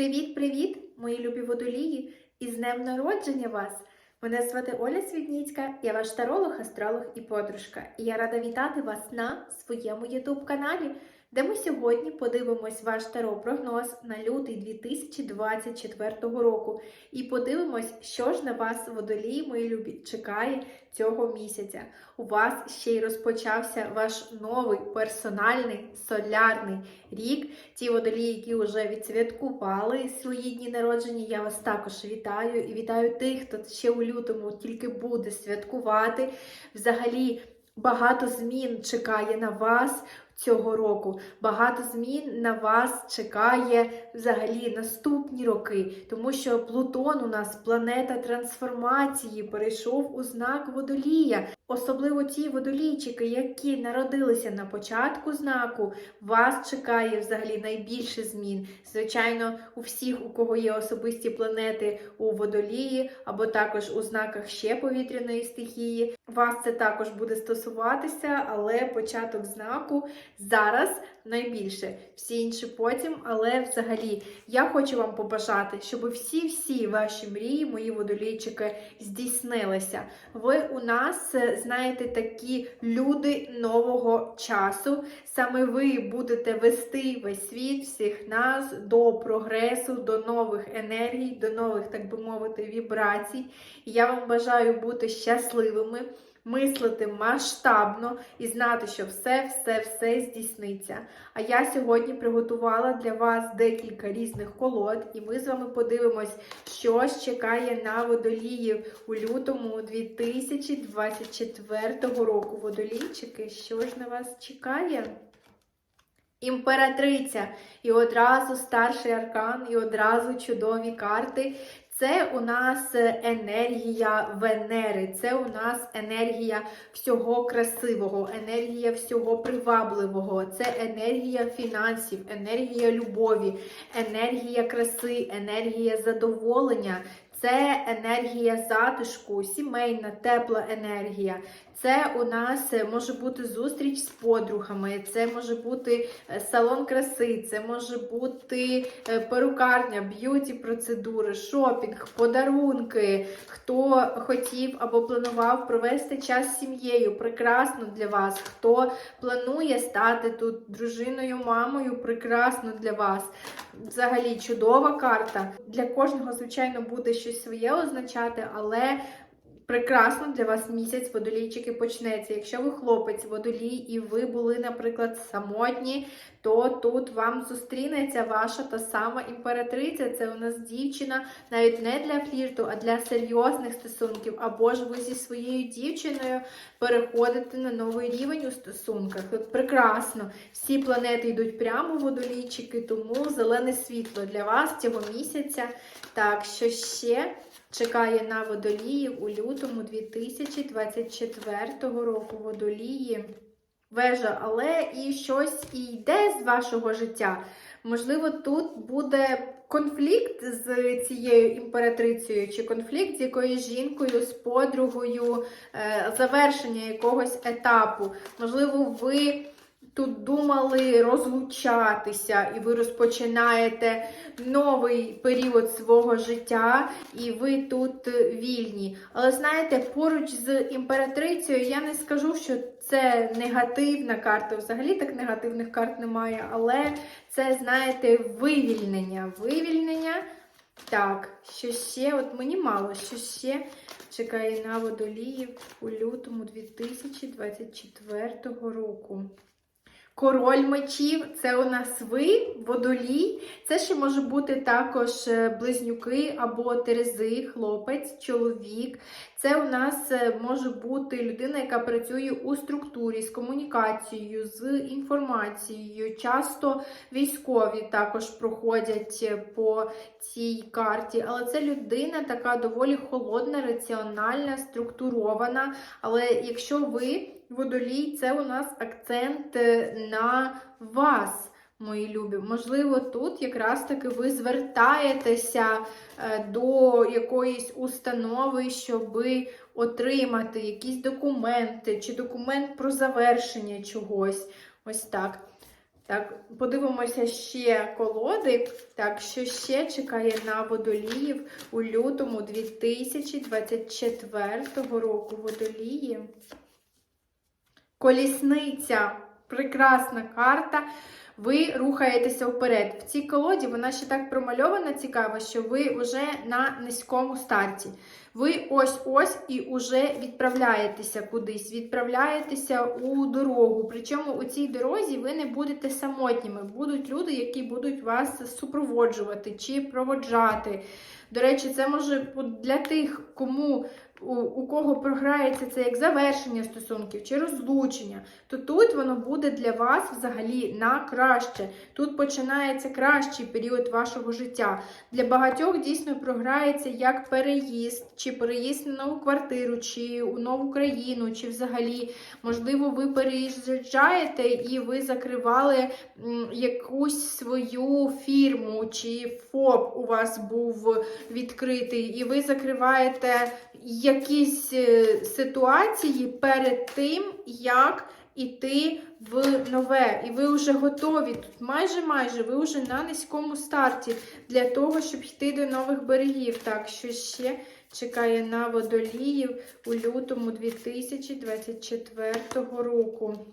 Привіт-привіт, мої любі водолії! І з днем народження вас! Мене звати Оля Свідніцька, я ваш таролог, астролог і подружка. І я рада вітати вас на своєму youtube каналі, де ми сьогодні подивимось ваш таро прогноз на лютий 2024 року. І подивимось, що ж на вас, водолії, мої любі, чекає цього місяця. У вас ще й розпочався ваш новий персональний солярний рік. Ті водолії, які вже відсвяткували свої дні народження, я вас також вітаю і вітаю тих, хто ще у лютому тільки буде святкувати. Взагалі. Багато змін чекає на вас цього року. Багато змін на вас чекає взагалі наступні роки, тому що Плутон у нас планета трансформації, перейшов у знак водолія. Особливо ті водолійчики, які народилися на початку знаку, вас чекає взагалі найбільше змін. Звичайно, у всіх, у кого є особисті планети у водолії, або також у знаках ще повітряної стихії. Вас це також буде стосуватися, але початок знаку зараз найбільше. Всі інші потім, але взагалі я хочу вам побажати, щоб всі-всі ваші мрії, мої водолійчики, здійснилися. Ви у нас, знаєте, такі люди нового часу. Саме ви будете вести весь світ, всіх нас до прогресу, до нових енергій, до нових, так би мовити, вібрацій. І я вам бажаю бути щасливими мислити масштабно і знати, що все-все-все здійсниться. А я сьогодні приготувала для вас декілька різних колод, і ми з вами подивимось, що чекає на водоліїв у лютому 2024 року. Водолійчики, що ж на вас чекає? Імператриця, і одразу старший аркан, і одразу чудові карти. Це у нас енергія Венери, це у нас енергія всього красивого, енергія всього привабливого, це енергія фінансів, енергія любові, енергія краси, енергія задоволення. Це енергія затишку, сімейна, тепла енергія. Це у нас може бути зустріч з подругами, це може бути салон краси, це може бути перукарня, б'юті процедури, шопінг, подарунки. Хто хотів або планував провести час з сім'єю, прекрасно для вас. Хто планує стати тут дружиною, мамою, прекрасно для вас. Взагалі чудова карта. Для кожного, звичайно, буде щось своє означати, але прекрасно для вас місяць водолійчики почнеться. Якщо ви хлопець водолій і ви були, наприклад, самотні, то тут вам зустрінеться ваша та сама імператриця. Це у нас дівчина навіть не для флірту, а для серйозних стосунків. Або ж ви зі своєю дівчиною переходите на новий рівень у стосунках. Прекрасно. Всі планети йдуть прямо в водолійчики, тому зелене світло для вас цього місяця. Так, що ще? Чекає на водоліїв у лютому 2024 року водолії. Вежа, але і щось і йде з вашого життя. Можливо, тут буде конфлікт з цією імператрицею, чи конфлікт з якоюсь жінкою, з подругою, завершення якогось етапу. Можливо, ви тут думали розлучатися, і ви розпочинаєте новий період свого життя, і ви тут вільні. Але знаєте, поруч з імператрицею я не скажу, що це негативна карта. Взагалі так негативних карт немає, але це, знаєте, вивільнення. Вивільнення. Так, що ще, от мені мало, що ще чекає на водоліїв у лютому 2024 року. Король мечів це у нас ви, водолій. Це ще може бути також близнюки або терези, хлопець, чоловік. Це у нас може бути людина, яка працює у структурі з комунікацією, з інформацією. Часто військові також проходять по цій карті. Але це людина така доволі холодна, раціональна, структурована. Але якщо ви водолій, це у нас акцент на вас, мої любі. Можливо, тут якраз таки ви звертаєтеся до якоїсь установи, щоб отримати якісь документи, чи документ про завершення чогось. Ось так. Так, подивимося ще колоди. Так, що ще чекає на водоліїв у лютому 2024 року водолії. Колісниця. Прекрасна карта. Ви рухаєтеся вперед. В цій колоді вона ще так промальована цікаво, що ви вже на низькому старті. Ви ось-ось і вже відправляєтеся кудись, відправляєтеся у дорогу. Причому у цій дорозі ви не будете самотніми. Будуть люди, які будуть вас супроводжувати чи проводжати. До речі, це може для тих, кому у, кого програється це як завершення стосунків чи розлучення, то тут воно буде для вас взагалі на краще. Тут починається кращий період вашого життя. Для багатьох дійсно програється як переїзд, чи переїзд на нову квартиру, чи у нову країну, чи взагалі, можливо, ви переїжджаєте і ви закривали якусь свою фірму, чи ФОП у вас був відкритий, і ви закриваєте якісь е, ситуації перед тим, як іти в нове. І ви вже готові. Тут майже майже ви вже на низькому старті для того, щоб йти до нових берегів. Так, що ще чекає на водоліїв у лютому 2024 року.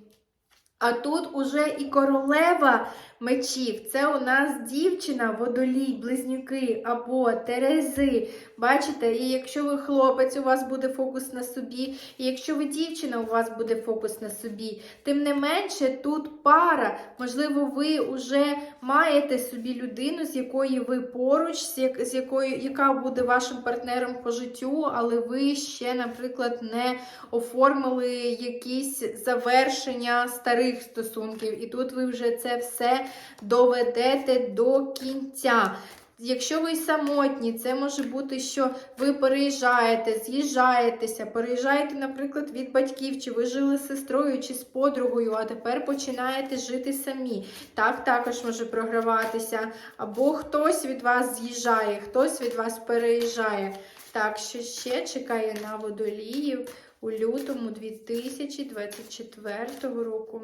А тут уже і королева мечів. Це у нас дівчина, водолій, близнюки або терези. Бачите, і якщо ви хлопець, у вас буде фокус на собі, і якщо ви дівчина, у вас буде фокус на собі. Тим не менше, тут пара. Можливо, ви вже маєте собі людину, з якої ви поруч, з, якою, яка буде вашим партнером по життю, але ви ще, наприклад, не оформили якісь завершення старих стосунків. І тут ви вже це все доведете до кінця. Якщо ви самотні, це може бути, що ви переїжджаєте, з'їжджаєтеся, переїжджаєте, наприклад, від батьків, чи ви жили з сестрою чи з подругою, а тепер починаєте жити самі. Так також може програватися. Або хтось від вас з'їжджає, хтось від вас переїжджає. Так, що ще чекає на водоліїв у лютому 2024 року.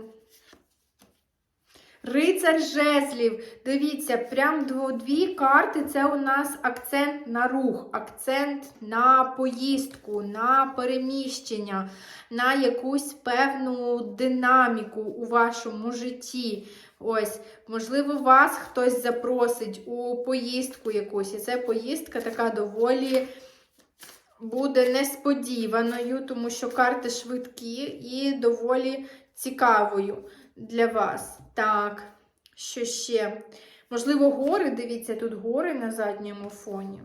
Рицар жезлів. Дивіться, прям дві карти це у нас акцент на рух, акцент на поїздку, на переміщення, на якусь певну динаміку у вашому житті. Ось, можливо, вас хтось запросить у поїздку якусь. І це поїздка така доволі буде несподіваною, тому що карти швидкі і доволі цікавою для вас. Так, що ще? Можливо, гори, дивіться, тут гори на задньому фоні.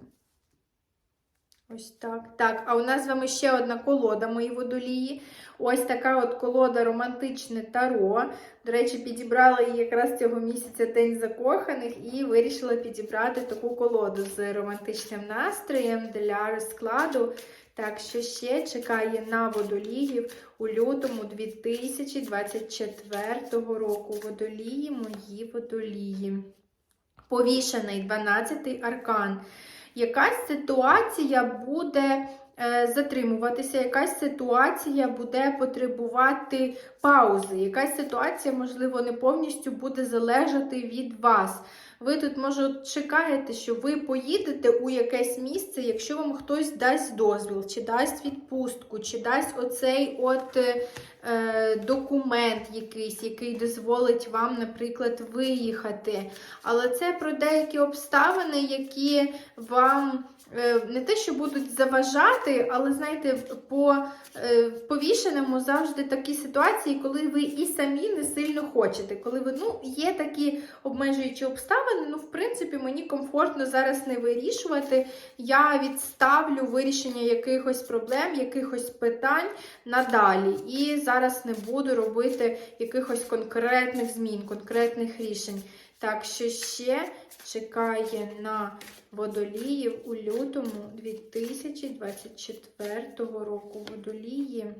Ось так. Так, а у нас з вами ще одна колода, мої водолії. Ось така от колода романтичне таро. До речі, підібрала її якраз цього місяця День закоханих і вирішила підібрати таку колоду з романтичним настроєм для розкладу. Так, що ще чекає на водоліїв у лютому 2024 року. Водолії, мої водолії. Повішений 12-й аркан. Якась ситуація буде е, затримуватися, якась ситуація буде потребувати паузи, якась ситуація, можливо, не повністю буде залежати від вас. Ви тут, може, чекаєте, що ви поїдете у якесь місце, якщо вам хтось дасть дозвіл, чи дасть відпустку, чи дасть оцей от е, документ якийсь, який дозволить вам, наприклад, виїхати. Але це про деякі обставини, які вам е, не те, що будуть заважати, але знаєте, по е, повішеному завжди такі ситуації, коли ви і самі не сильно хочете. Коли ви ну, є такі обмежуючі обставини, ну, в принципі, мені комфортно зараз не вирішувати. Я відставлю вирішення якихось проблем, якихось питань надалі. І зараз не буду робити якихось конкретних змін, конкретних рішень. Так що ще чекає на водоліїв у лютому 2024 року. Водолії.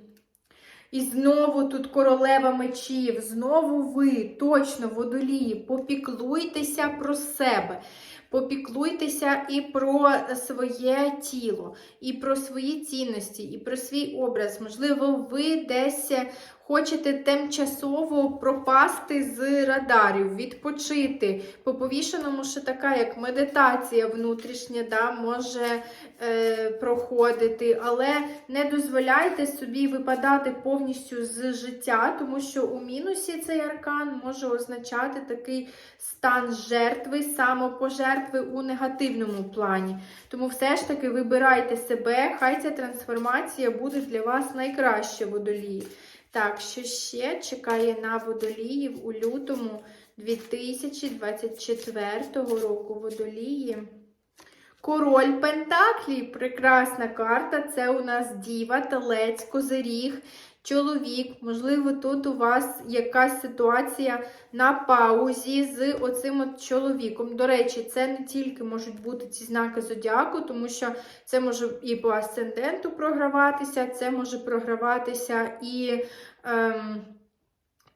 І знову тут королева мечів, знову ви, точно, водолії, попіклуйтеся про себе. Попіклуйтеся і про своє тіло, і про свої цінності, і про свій образ. Можливо, ви десь хочете тимчасово пропасти з радарів, відпочити. По повішеному ще така, як медитація внутрішня, да, може е, проходити, але не дозволяйте собі випадати повністю з життя, тому що у мінусі цей аркан може означати такий стан жертви, самопожертви у негативному плані. Тому все ж таки вибирайте себе, хай ця трансформація буде для вас найкраща водолії. Так, що ще чекає на водоліїв у лютому 2024 року водолії? Король Пентаклі, прекрасна карта. Це у нас діва, телець, козиріг, чоловік. Можливо, тут у вас якась ситуація на паузі з оцим от чоловіком. До речі, це не тільки можуть бути ці знаки зодіаку, тому що це може і по асценденту програватися, це може програватися і. Ем,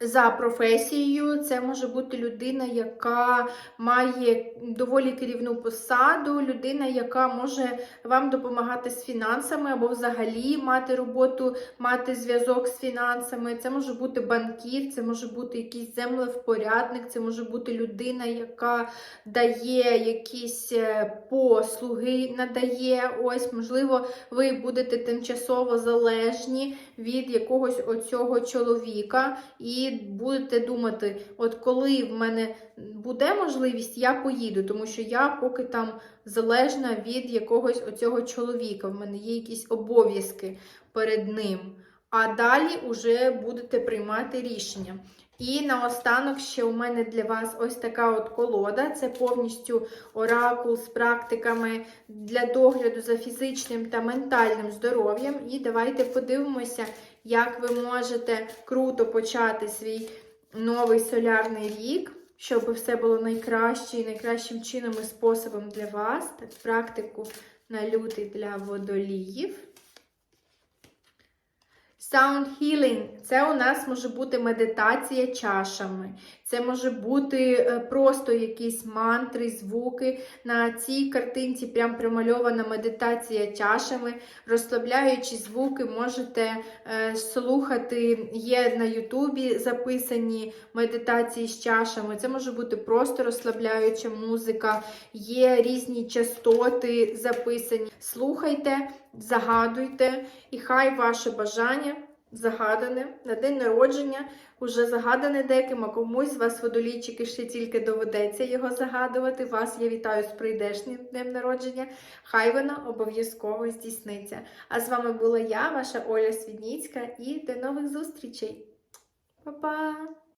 за професією, це може бути людина, яка має доволі керівну посаду, людина, яка може вам допомагати з фінансами, або взагалі мати роботу, мати зв'язок з фінансами. Це може бути банкір, це може бути якийсь землевпорядник, це може бути людина, яка дає якісь е, послуги, надає. Ось, можливо, ви будете тимчасово залежні від якогось оцього чоловіка. і будете думати, от коли в мене буде можливість, я поїду, тому що я поки там залежна від якогось оцього чоловіка. В мене є якісь обов'язки перед ним. А далі вже будете приймати рішення. І наостанок ще у мене для вас ось така от колода. Це повністю оракул з практиками для догляду за фізичним та ментальним здоров'ям. І давайте подивимося, як ви можете круто почати свій новий солярний рік, щоб все було найкраще і найкращим чином і способом для вас. Так, практику на лютий для водоліїв. Sound healing – це у нас може бути медитація чашами, це може бути е, просто якісь мантри, звуки. На цій картинці прям промальована медитація чашами. Розслабляючі звуки можете е, слухати. Є на Ютубі записані медитації з чашами. Це може бути просто розслабляюча музика, є різні частоти записані. Слухайте, загадуйте, і хай ваше бажання загадане на день народження, уже загадане деким, а комусь з вас водолійчики ще тільки доведеться його загадувати. Вас я вітаю з прийдешнім днем народження. Хай воно обов'язково здійсниться. А з вами була я, ваша Оля Свідніцька, і до нових зустрічей. Па-па!